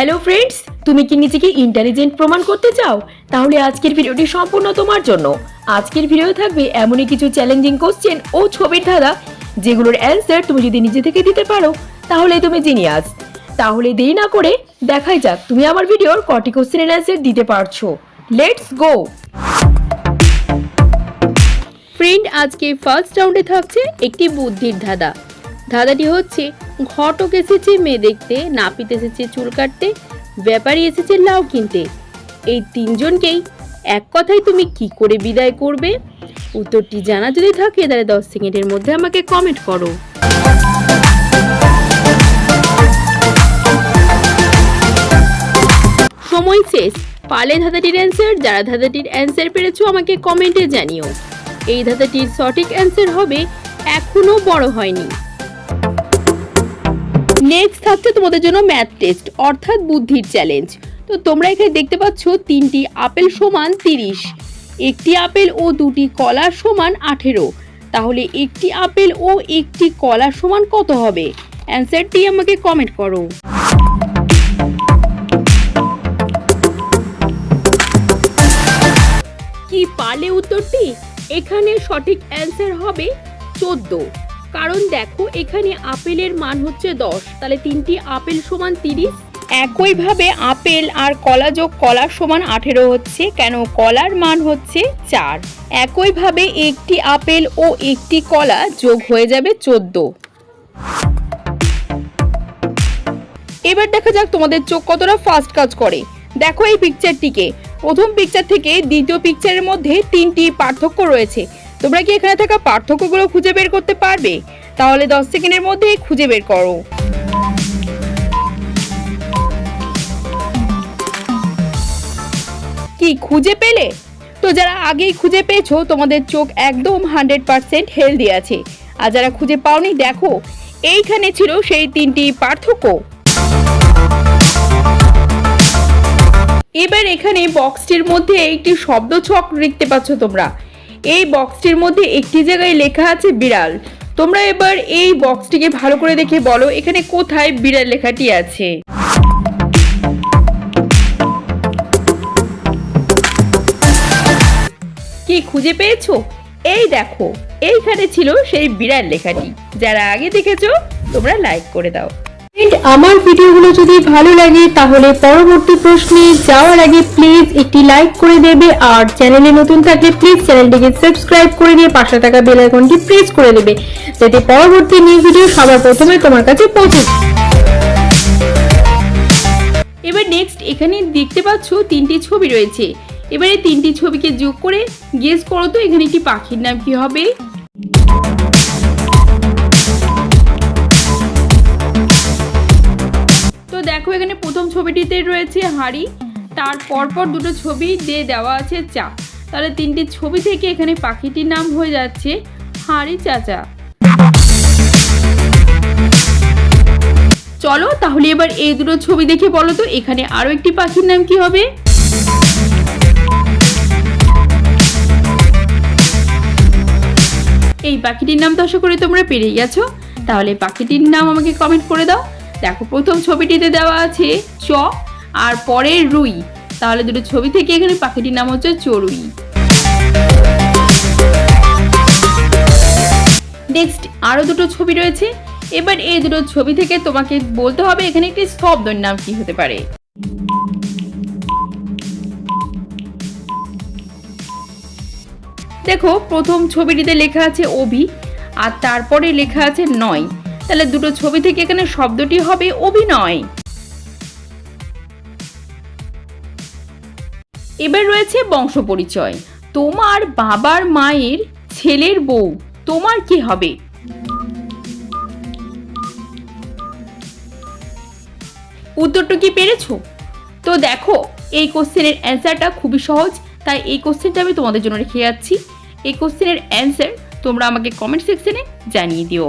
Hello friends তুমি কি নিজেকে ইন্টেলিজেন্ট প্রমাণ করতে চাও? তাহলে আজকের ভিডিওটি সম্পূর্ণ তোমার জন্য। আজকের ভিডিও থাকবে এমনই কিছু চ্যালেঞ্জিং কোশ্চেন ও ছবির ধাঁধা, যেগুলোর অ্যান্সার তুমি যদি নিজে থেকে দিতে পারো, তাহলে তুমি জিনিয়াস তাহলে দেরি না করে দেখাই যাক তুমি আমার ভিডিওর কটি কোশ্চেনের অ্যান্সার দিতে পারছ। লেটস গো ফ্রেন্ড আজকে ফার্স্ট রাউন্ডে থাকছে একটি বুদ্ধির ধাঁধা। ধাঁধাটি হচ্ছে ঘটক এসেছে, মেয়ে দেখতে, নাপিত এসেছে চুল কাটতে, ব্যাপারী এসেছে লাউ কিনতে। এই তিনজনকেই এক কথায় তুমি কি করে বিদায় করবে? উত্তরটি জানা যদি থাকে, তাহলে দশ সেকেন্ডের মধ্যে আমাকে কমেন্ট করো। সময় শেষ। পালে ধাঁধাটির অ্যান্সার যারা ধাঁধাটির অ্যান্সার পেরেছ আমাকে কমেন্টে জানিও। এই ধাঁধাটির সঠিক অ্যান্সার হবে, এখনও বড় হয়নি। নেক্সট থাকছে তোমাদের জন্য ম্যাথ টেস্ট অর্থাৎ বুদ্ধির চ্যালেঞ্জ তো তোমরা এখানে দেখতে পাচ্ছ তিনটি আপেল সমান তিরিশ। একটি আপেল ও দুটি কলা সমান আঠেরো। তাহলে একটি আপেল ও একটি কলা সমান কত হবে? অ্যান্সারটি আমাকে কমেন্ট করো। কি পারলে উত্তরটি? এখানে সঠিক অ্যান্সার হবে চোদ্দ। কারণ দেখো, এখানে আপেলের মান হচ্ছে দশ। তাহলে তিনটি আপেল সমান তিরিশ? একইভাবে আপেল আর কলা যোগ কলার সমান আঠেরো হচ্ছে, কেন কলার মান হচ্ছে চার। একইভাবে একটি আপেল ও একটি কলা যোগ হয়ে যাবে চোদ্দ। এবার দেখা যাক তোমাদের চোখ কতটা ফাস্ট কাজ করে। দেখো এই পিকচারটিকে প্রথম পিকচার থেকে দ্বিতীয় পিকচারের মধ্যে তিনটি পার্থক্য রয়েছে। তোমরা কি এখানে থাকা পার্থক্যগুলো খুঁজে বের করতে পারবে? তাহলে দশ সেকেন্ডের মধ্যেই খুঁজে বের করো। কি, খুঁজে পেলে? তো যারা আগেই খুঁজে পেয়েছ, তোমাদের চোখ একদম হান্ড্রেড পার্সেন্ট হেলদি আছে। আর যারা খুঁজে পাওনি, দেখো, এইখানে ছিল সেই তিনটি পার্থক্য। এবার এখানে বক্সটির মধ্যে একটি শব্দ ছক দেখতে পাচ্ছ তোমরা। এই বক্সটির মধ্যে একটি জায়গায় লেখা আছে বিড়াল। তোমরা এবার এই বক্সটিকে ভালো করে দেখে বলো, এখানে কোথায় বিড়াল লেখাটি আছে? কি খুঁজে পেয়েছ? এই দেখো, এইখানে ছিল সেই বিড়াল লেখাটি। যারা আগে দেখেছ, তোমরা লাইক করে দাও। ফ্রেন্ড আমার ভিডিওগুলো যদি ভালো লাগে, তাহলে পরবর্তী প্রশ্নে যাওয়ার আগে প্লিজ একটি লাইক করে দেবে। আর চ্যানেলে নতুন থাকলে প্লিজ চ্যানেলটিকে সাবস্ক্রাইব করে দিয়ে পাশে থাকা বেল আইকনটি প্রেস করে দেবে। যাতে পরবর্তী নিউ ভিডিও সবার প্রথমে তোমার কাছে পৌঁছে। এবার নেক্সট এখানে দেখতে পাচ্ছ তিনটি ছবি রয়েছে। এবারে তিনটি ছবিকে যোগ করে গেস করো তো এখানে একটি পাখির নাম কি হবে? দেখো, এখানে প্রথম ছবিটিতে রয়েছে হাঁড়ি। তার পরপর দুটো ছবি দিয়ে দেওয়া আছে চা। তাহলে তিনটি ছবি থেকে এখানে পাখিটির নাম হয়ে যাচ্ছে হাঁড়ি চাচা। চলো, তাহলে এবার এই দুটো ছবি দেখে বলো তো, এখানে আরও একটি পাখির নাম কি হবে? এই পাখিটির নাম তো আশা করি তোমরা পেরে গেছো। তাহলে পাখিটির নাম আমাকে কমেন্ট করে দাও। দেখো, প্রথম ছবিটিতে দেওয়া আছে চ আর পরের রুই। তাহলে দুটো ছবি থেকে এখানে পাখিটির নাম হচ্ছে চড়ুই। নেক্সট আরও দুটো ছবি রয়েছে। এবার এই দুটো ছবি থেকে তোমাকে বলতে হবে এখানে একটি শব্দের নাম কি হতে পারে। দেখো, প্রথম ছবিটিতে লেখা আছে অভি, আর তারপরে লেখা আছে নয়। তাহলে দুটো ছবি থেকে এখানে শব্দটি হবে অভিনয়। এবার রয়েছে বংশ পরিচয়। তোমার বাবার মায়ের ছেলের বউ, তোমার কি হবে? উত্তরটা কি পেরেছ? তো দেখো, এই কোশ্চেনের অ্যান্সারটা খুবই সহজ, তাই এই কোশ্চেনটা আমি তোমাদের জন্য রেখে যাচ্ছি। এই কোশ্চেনের অ্যান্সার তোমরা আমাকে কমেন্ট সেকশনে জানিয়ে দিও।